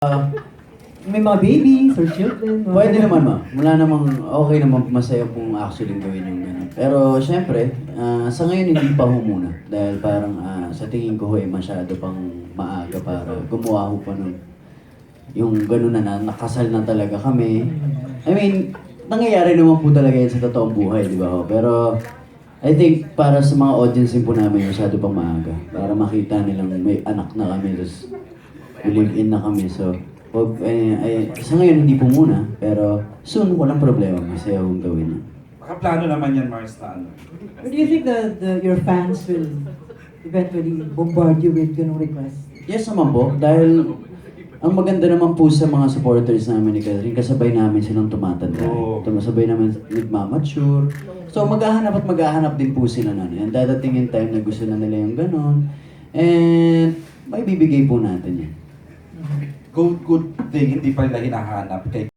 Ah, May mga babies or children. or- pwede naman ma. Wala namang okay naman masaya pong actually gawin yung gano'n. Pero syempre, ah, sa ngayon hindi pa ho muna. Dahil parang ah, sa tingin ko ho eh, masyado pang maaga para gumawa ho pa nun. Yung gano'n na, na nakasal na talaga kami. I mean, nangyayari naman po talaga yan sa totoong buhay, di ba ho? Pero I think para sa mga audience din po namin, masyado pang maaga. Para makita nilang may anak na kami, tapos live in na kami. So, wag, eh, eh, sa ngayon hindi po muna, pero soon walang problema. Masaya akong gawin na. Baka plano naman yan, Mars, na ano. Do you think that the, your fans will eventually bombard you with ganong requests? Yes naman po, dahil ang maganda naman po sa mga supporters namin ni Catherine, kasabay namin silang tumatanda. Oo. Tumasabay namin nagmamature. So maghahanap at maghahanap din po sila nun. And dadating yung time na gusto na nila yung ganon. And may bibigay po natin yan. Good, good thing, hindi pa nila hinahanap. Kay